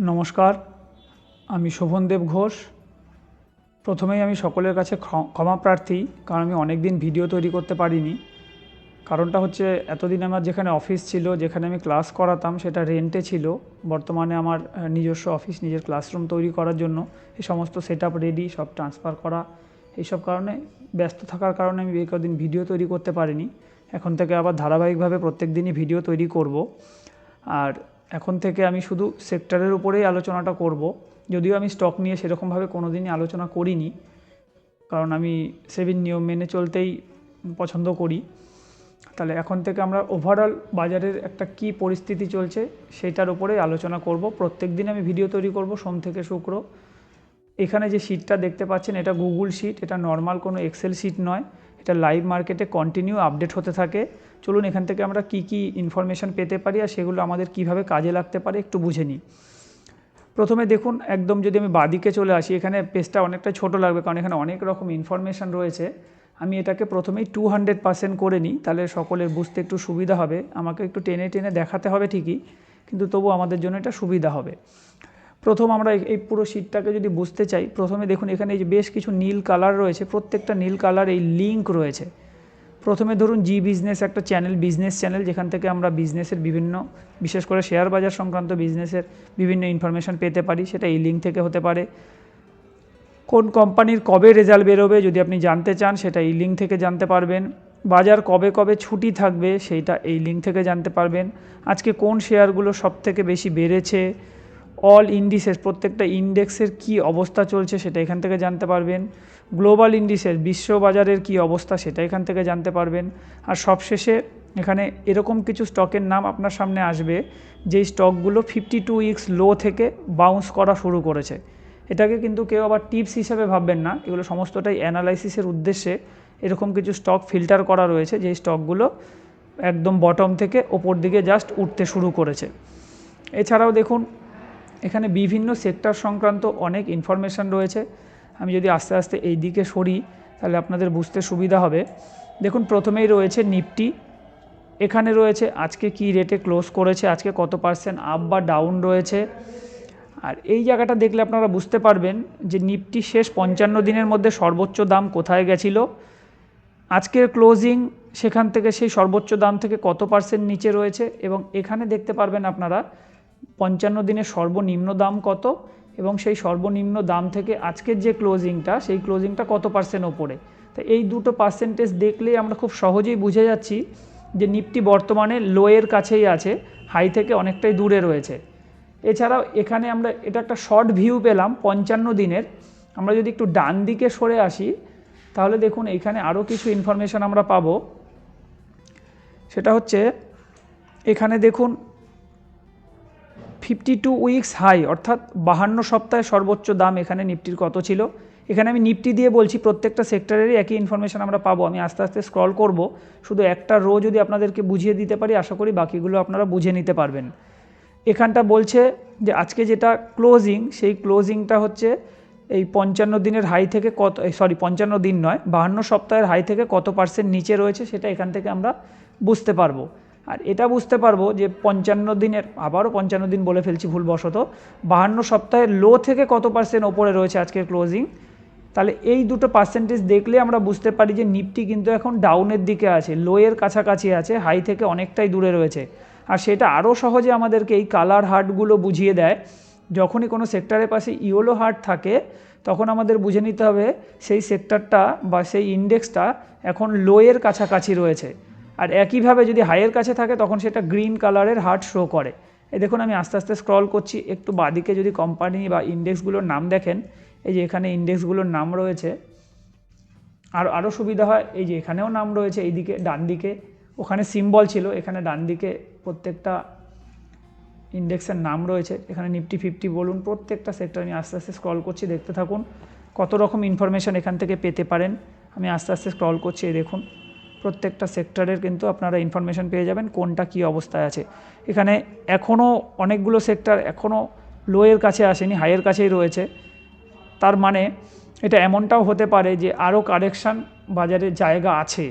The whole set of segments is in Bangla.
নমস্কার, আমি শোভনদেব ঘোষ। প্রথমেই আমি সকলের কাছে ক্ষ- ক্ষমা প্রার্থী, কারণ আমি অনেক দিন ভিডিও তৈরি করতে পারিনি। কারণটা হচ্ছে এতদিন আমার যেখানে অফিস ছিল, যেখানে আমি ক্লাস করাতাম, সেটা রেন্টে ছিল। বর্তমানে আমার নিজস্ব অফিস, নিজের ক্লাসরুম তৈরি করার জন্য এই সমস্ত সেট রেডি সব ট্রান্সফার করা, এইসব কারণে ব্যস্ত থাকার কারণে আমি কদিন ভিডিও তৈরি করতে পারিনি। এখন থেকে আবার ধারাবাহিকভাবে প্রত্যেক দিনই ভিডিও তৈরি করব। আর এখন থেকে আমি শুধু সেক্টরের উপরেই আলোচনাটা করব। যদিও আমি স্টক নিয়ে সেরকমভাবে কোনো দিনই আলোচনা করিনি, কারণ আমি সেভিন নিয়ম মেনে চলতেই পছন্দ করি। তাহলে এখন থেকে আমরা ওভারঅল বাজারের একটা কি পরিস্থিতি চলছে সেটার উপরেই আলোচনা করব। প্রত্যেক দিন আমি ভিডিও তৈরি করব সোম থেকে শুক্র। এখানে যে শিটটা দেখতে পাচ্ছেন, এটা গুগল শিট এটা নর্মাল কোনো এক্সেল শিট নয়। এটা লাইভ মার্কেটে কন্টিনিউ আপডেট হতে থাকে। চলুন এখান থেকে আমরা কি কি ইনফরমেশন পেতে পারি আর সেগুলো আমাদের কীভাবে কাজে লাগতে পারে একটু বুঝে নিই। প্রথমে দেখুন, একদম যদি আমি বাদিকে চলে আসি, এখানে পেজটা অনেকটা ছোট লাগবে কারণ এখানে অনেক রকম ইনফরমেশান রয়েছে। আমি এটাকে প্রথমেই টু হান্ড্রেড পার্সেন্ট করে নিই, তাহলে সকলের বুঝতে একটু সুবিধা হবে। আমাকে একটু টেনে টেনে দেখাতে হবে ঠিকই, কিন্তু তবু আমাদের জন্য এটা সুবিধা হবে। প্রথম আমরা এই- পুরো শীটটাকে যদি বুঝতে চাই, প্রথমে দেখুন এখানে এই যে বেশ কিছু নীল কালার রয়েছে, প্রত্যেকটা নীল কালার এই লিঙ্ক রয়েছে। প্রথমে ধরুন জি বিজনেস একটা চ্যানেল বিজনেস চ্যানেল যেখান থেকে আমরা বিজনেসের বিভিন্ন, বিশেষ করে শেয়ার বাজার সংক্রান্ত বিজনেসের বিভিন্ন ইনফরমেশন পেতে পারি, সেটা এই লিঙ্ক থেকে হতে পারে। কোন কোম্পানির কবে রেজাল্ট বেরোবে যদি আপনি জানতে চান, সেটা এই লিঙ্ক থেকে জানতে পারবেন। বাজার কবে কবে ছুটি থাকবে সেইটা এই লিঙ্ক থেকে জানতে পারবেন। আজকে কোন শেয়ারগুলো সব থেকে বেশি বেড়েছে অল ইন্ডিসেস প্রত্যেকটা ইন্ডেক্সের কি অবস্থা চলছে সেটা এখান থেকে জানতে পারবেন। গ্লোবাল ইন্ডিসেস বিশ্ব বাজারের কি অবস্থা সেটা এখান থেকে জানতে পারবেন। আর সবশেষে এখানে এরকম কিছু স্টকের নাম আপনার সামনে আসবে, যেই স্টকগুলো ফিফটি টু উইক্স লো থেকে বাউন্স করা শুরু করেছে। এটাকে কিন্তু কেউ আবার টিপস হিসেবে ভাববেন না, এগুলো সমস্তটাই অ্যানালাইসিসের উদ্দেশ্যে এরকম কিছু স্টক ফিল্টার করা রয়েছে, যেই স্টকগুলো একদম বটম থেকে ওপর দিকে জাস্ট উঠতে শুরু করেছে। এছাড়াও দেখুন এখানে বিভিন্ন সেক্টর সংক্রান্ত অনেক ইনফরমেশান রয়েছে। আমি যদি আস্তে আস্তে এই দিকে সরি, তাহলে আপনাদের বুঝতে সুবিধা হবে। দেখুন, প্রথমেই রয়েছে নিফটি। এখানে রয়েছে আজকে কি রেটে ক্লোজ করেছে, আজকে কত পার্সেন্ট আপ বা ডাউন রয়েছে। আর এই জায়গাটা দেখলে আপনারা বুঝতে পারবেন যে নিফটি শেষ পঞ্চান্ন দিনের মধ্যে সর্বোচ্চ দাম কোথায় গেছিল। আজকের ক্লোজিং সেখান থেকে সেই সর্বোচ্চ দাম থেকে কত পার্সেন্ট নিচে রয়েছে এবং এখানে দেখতে পারবেন আপনারা পঞ্চান্ন দিনের সর্বনিম্ন দাম কত? এবং সেই সর্বনিম্ন দাম থেকে আজকের যে ক্লোজিংটা সেই ক্লোজিংটা কত পার্সেন্ট ওপরে? তো এই দুটো পার্সেন্টেজ দেখলেই আমরা খুব সহজেই বুঝে যাচ্ছি যে নিফটি বর্তমানে লোয়ের কাছেই আছে হাই থেকে অনেকটাই দূরে রয়েছে। এছাড়াও এখানে আমরা, এটা একটা শর্ট ভিউ পেলাম, পঞ্চান্ন দিনের। আমরা যদি একটু ডান দিকে সরে আসি, তাহলে দেখুন এখানে আরও কিছু ইনফরমেশান আমরা পাবো। সেটা হচ্ছে, এখানে দেখুন ফিফটি টু উইকস হাই অর্থাৎ বাহান্ন সপ্তাহে সর্বোচ্চ দাম এখানে নিফটির কত ছিল? এখানে আমি নিফটি দিয়ে বলছি, প্রত্যেকটা সেক্টরেরই একই ইনফরমেশান আমরা পাবো। আমি আস্তে আস্তে স্ক্রল করব, শুধু একটা রো যদি আপনাদেরকে বুঝিয়ে দিতে পারি, আশা করি বাকিগুলো আপনারা বুঝে নিতে পারবেন। এখানটা বলছে যে আজকে যেটা ক্লোজিং সেই ক্লোজিংটা হচ্ছে এই পঞ্চান্ন দিনের হাই থেকে কত সরি পঞ্চান্ন দিন নয়, বাহান্ন সপ্তাহের হাই থেকে কত পার্সেন্ট নিচে রয়েছে সেটা এখান থেকে আমরা বুঝতে পারব। আর এটা বুঝতে পারব যে পঞ্চান্ন দিনের, আবারও পঞ্চান্ন দিন বলে ফেলছি ভুলবশত, বাহান্ন সপ্তাহের লো থেকে কত পার্সেন্ট ওপরে রয়েছে আজকের ক্লোজিং তাহলে এই দুটো পার্সেন্টেজ দেখলে আমরা বুঝতে পারি যে নিফটি কিন্তু এখন ডাউনের দিকে আছে লোয়ের কাছাকাছি আছে হাই থেকে অনেকটাই দূরে রয়েছে। আর সেটা আরও সহজে আমাদেরকে এই কালার হার্টগুলো বুঝিয়ে দেয়। যখনই কোনো সেক্টরের পাশে ইয়েলো হার্ট থাকে, তখন আমাদের বুঝে নিতে হবে সেই সেক্টরটা বা সেই ইন্ডেক্সটা এখন লোয়ের কাছাকাছি রয়েছে। আর একইভাবে যদি হাইয়ের কাছে থাকে, তখন সেটা গ্রিন কালারের হার্ট শো করে। এই দেখুন, আমি আস্তে আস্তে স্ক্রল করছি। একটু বাদিকে যদি কোম্পানি বা ইন্ডেক্সগুলোর নাম দেখেন, এই যে এখানে ইন্ডেক্সগুলোর নাম রয়েছে, আর আরও সুবিধা হয়, এই যে এখানেও নাম রয়েছে, এইদিকে ডান দিকে ওখানে সিম্বল ছিল, এখানে ডান দিকে প্রত্যেকটা ইন্ডেক্সের নাম রয়েছে, এখানে নিফটি ফিফটি বলুন, প্রত্যেকটা সেক্টর আমি আস্তে আস্তে স্ক্রল করছি, দেখতে থাকুন। কত রকম ইনফরমেশান এখান থেকে পেতে পারেন, আমি আস্তে আস্তে স্ক্রল করছি, এই দেখুন। প্রত্যেকটা সেক্টরের কিন্তু আপনারা ইনফরমেশান পেয়ে যাবেন কোনটা কী অবস্থায় আছে। এখানে এখনও অনেকগুলো সেক্টর এখনও লোয়ের কাছে আসেনি হাইয়ের কাছেই রয়েছে। তার মানে এটা এমনটাও হতে পারে যে আরও কারেকশান বাজারে জায়গা আছে।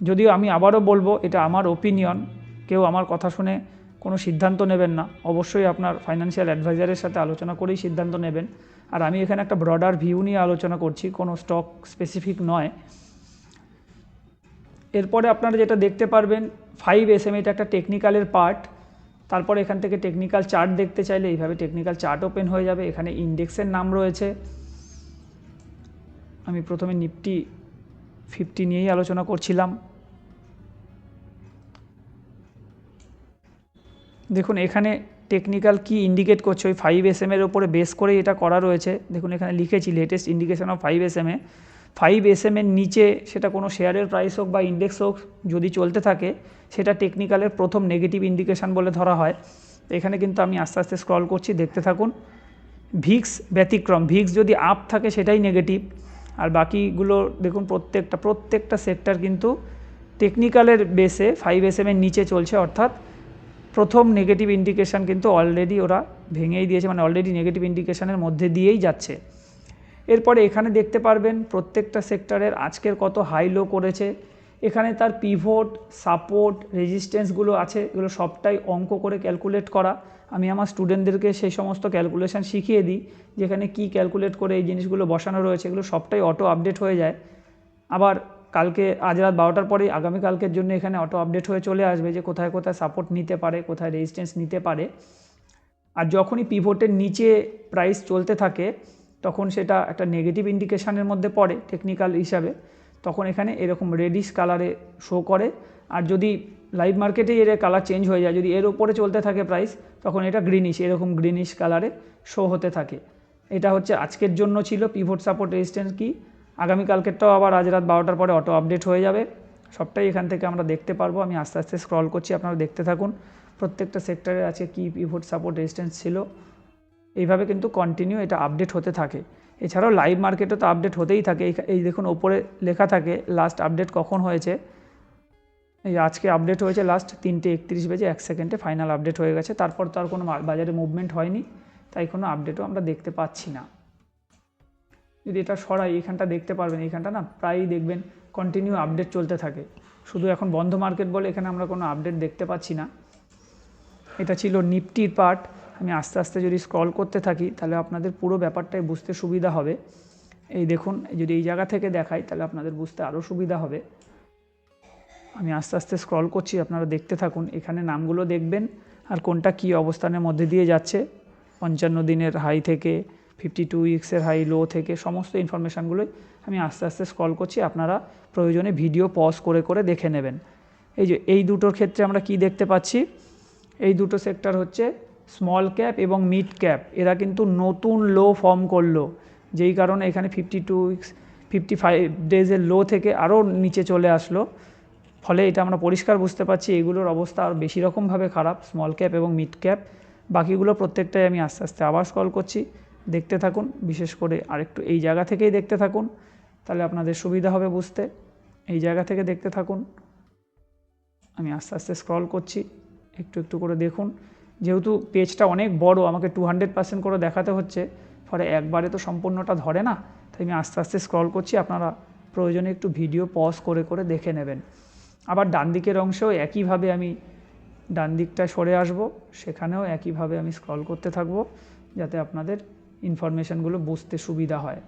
যদিও আমি আবারও বলব, এটা আমার ওপিনিয়ন কেউ আমার কথা শুনে কোনো সিদ্ধান্ত নেবেন না। অবশ্যই আপনার ফাইন্যান্সিয়াল অ্যাডভাইজারের সাথে আলোচনা করেই সিদ্ধান্ত নেবেন। আর আমি এখানে একটা ব্রডার ভিউ নিয়ে আলোচনা করছি, কোনো স্টক স্পেসিফিক নয়। এরপরে আপনারা যেটা দেখতে পারবেন ফাইভ এস এম এটা একটা টেকনিক্যালের পার্ট তারপরে এখান থেকে টেকনিক্যাল চার্ট দেখতে চাইলে এইভাবে টেকনিক্যাল চার্ট ওপেন হয়ে যাবে। এখানে ইন্ডেক্সের নাম রয়েছে। আমি প্রথমে নিফটি ফিফটি নিয়েই আলোচনা করছিলাম। দেখুন, এখানে টেকনিক্যাল কি ইন্ডিকেট করছে? ওই ফাইভ এস এর ওপরে বেস করেই এটা করা রয়েছে। দেখুন, এখানে লিখেছি latest indication of five S M A five S এর নিচে সেটা কোনো শেয়ারের প্রাইস হোক বা ইন্ডেক্স হোক যদি চলতে থাকে, সেটা টেকনিক্যালের প্রথম নেগেটিভ ইন্ডিকেশান বলে ধরা হয়। এখানে কিন্তু আমি আস্তে আস্তে স্ক্রল করছি, দেখতে থাকুন। ভিক্স ব্যতিক্রম ভিক্স যদি আপ থাকে সেটাই নেগেটিভ আর বাকিগুলো দেখুন, প্রত্যেকটা প্রত্যেকটা সেক্টর কিন্তু টেকনিক্যালের বেসে ফাইভ এস এর নিচে চলছে, অর্থাৎ প্রথম নেগেটিভ ইন্ডিকেশান কিন্তু অলরেডি ওরা ভেঙেই দিয়েছে মানে অলরেডি নেগেটিভ ইন্ডিকেশানের মধ্যে দিয়েই যাচ্ছে। এরপরে এখানে দেখতে পারবেন প্রত্যেকটা সেক্টরের আজকের কত হাই লো করেছে। এখানে তার পিভোট সাপোর্ট রেজিস্ট্যান্সগুলো আছে, এগুলো সবটাই অঙ্ক করে ক্যালকুলেট করা। আমি আমার স্টুডেন্টদেরকে সেই সমস্ত ক্যালকুলেশন শিখিয়ে দিই, যেখানে কি ক্যালকুলেট করে এই জিনিসগুলো বসানো রয়েছে, এগুলো সবটাই অটো আপডেট হয়ে যায়। আবার কালকে, আজ রাত বারোটার পরেই আগামীকালকের জন্য এখানে অটো আপডেট হয়ে চলে আসবে যে কোথায় কোথায় সাপোর্ট নিতে পারে, কোথায় রেজিস্ট্যান্স নিতে পারে। আর যখনই পিভোটের নিচে প্রাইস চলতে থাকে তখন সেটা একটা নেগেটিভ ইন্ডিকেশানের মধ্যে পড়ে টেকনিক্যাল হিসাবে। তখন এখানে এরকম রেডিশ কালারে শো করে। আর যদি লাইভ মার্কেটেই এর কালার চেঞ্জ হয়ে যায়, যদি এর ওপরে চলতে থাকে প্রাইস তখন এটা গ্রিনিশ এরকম গ্রিনিশ কালারে শো হতে থাকে। এটা হচ্ছে আজকের জন্য ছিল পিভোট সাপোর্ট রেজিস্ট্যান্স কি। আগামীকালকেরটাও আবার আজ রাত বারোটার পরে অটো আপডেট হয়ে যাবে। সবটাই এখান থেকে আমরা দেখতে পারব। আমি আস্তে আস্তে স্ক্রল করছি, আপনারা দেখতে থাকুন। প্রত্যেকটা সেক্টরে আছে কি পিভোট সাপোর্ট রেজিস্ট্যান্স ছিল। এইভাবে কিন্তু কন্টিনিউ এটা আপডেট হতে থাকে। এছাড়াও লাইভ মার্কেটে তো আপডেট হতেই থাকে। এই দেখুন, ওপরে লেখা থাকে লাস্ট আপডেট কখন হয়েছে? এই আজকে আপডেট হয়েছে লাস্ট তিনটে একত্রিশ বেজে এক সেকেন্ডে ফাইনাল আপডেট হয়ে গেছে। তারপর তো আর কোনো বাজারে মুভমেন্ট হয়নি। তাই কোনো আপডেটও আমরা দেখতে পাচ্ছি না। যদি এটা সরাই এখানটা দেখতে পারবেন। এখানটা না প্রায়ই দেখবেন কন্টিনিউ আপডেট চলতে থাকে। শুধু এখন বন্ধ মার্কেট বলে এখানে আমরা কোনো আপডেট দেখতে পাচ্ছি না। এটা ছিল নিফটির পার্ট আমি আস্তে আস্তে যদি স্ক্রল করতে থাকি, তাহলে আপনাদের পুরো ব্যাপারটাই বুঝতে সুবিধা হবে। এই দেখুন যদি এই জায়গা থেকে দেখাই, তাহলে আপনাদের বুঝতে আরও সুবিধা হবে। আমি আস্তে আস্তে স্ক্রল করছি, আপনারা দেখতে থাকুন, এখানে নামগুলো দেখবেন, আর কোনটা কী অবস্থানের মধ্যে দিয়ে যাচ্ছে। পঞ্চান্ন দিনের হাই থেকে ফিফটি টু উইক্সের হাই লো থেকে, সমস্ত ইনফরমেশানগুলোই আমি আস্তে আস্তে স্ক্রল করছি, আপনারা প্রয়োজনে ভিডিও পজ করে করে দেখে নেবেন। এই যে, এই দুটোর ক্ষেত্রে আমরা কি দেখতে পাচ্ছি? এই দুটো সেক্টর হচ্ছে স্মল ক্যাপ এবং মিড ক্যাপ এরা কিন্তু নতুন লো ফর্ম করল। যেই কারণে এখানে fifty two weeks fifty five ডেজের low থেকে আরও নিচে চলে আসলো। ফলে এটা আমরা পরিষ্কার বুঝতে পারছি, এগুলোর অবস্থা আর বেশি রকমভাবে খারাপ স্মল ক্যাপ এবং মিড ক্যাপ বাকিগুলো প্রত্যেকটাই আমি আস্তে আস্তে আবার স্কল করছি। দেখতে থাকুন, বিশেষ করে আরেকটু এই জায়গা থেকেই দেখতে থাকুন, তাহলে আপনাদের সুবিধা হবে বুঝতে। এই জায়গা থেকে দেখতে থাকুন। আমি আস্তে আস্তে স্ক্রল করছি, একটু একটু করে দেখুন। যেহেতু পেজটা অনেক বড়, আমাকে টু হান্ড্রেড পার্সেন্ট করে দেখাতে হচ্ছে, ফলে একবারে তো সম্পূর্ণটা ধরে না, তাই আমি আস্তে আস্তে স্ক্রল করছি, আপনারা প্রয়োজনে একটু ভিডিও পজ করে করে দেখে নেবেন। আবার ডান দিকের অংশেও একইভাবে আমি ডান দিকটা সরে আসব, সেখানেও একইভাবে আমি স্ক্রল করতে থাকব, যাতে আপনাদের ইনফরমেশানগুলো বুঝতে সুবিধা হয়।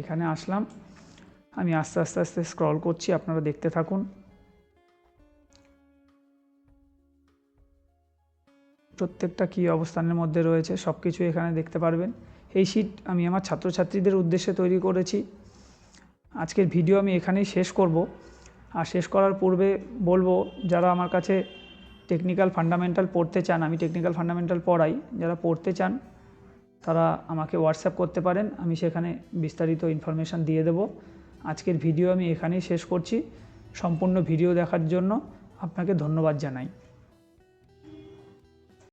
এখানে আসলাম, আমি আস্তে আস্তে আস্তে স্ক্রল করছি, আপনারা দেখতে থাকুন। প্রত্যেকটা কী অবস্থানের মধ্যে রয়েছে সব কিছু এখানে দেখতে পারবেন। এই শিট আমি আমার ছাত্রছাত্রীদের উদ্দেশ্যে তৈরি করেছি। আজকের ভিডিও আমি এখানেই শেষ করব। আর শেষ করার পূর্বে বলব, যারা আমার কাছে টেকনিক্যাল ফান্ডামেন্টাল পড়তে চান, আমি টেকনিক্যাল ফান্ডামেন্টাল পড়াই। যারা পড়তে চান, তারা আমাকে হোয়াটসঅ্যাপ করতে পারেন, আমি সেখানে বিস্তারিত ইনফরমেশান দিয়ে দেব। আজকের ভিডিও আমি এখানেই শেষ করছি। সম্পূর্ণ ভিডিও দেখার জন্য আপনাকে ধন্যবাদ জানাই।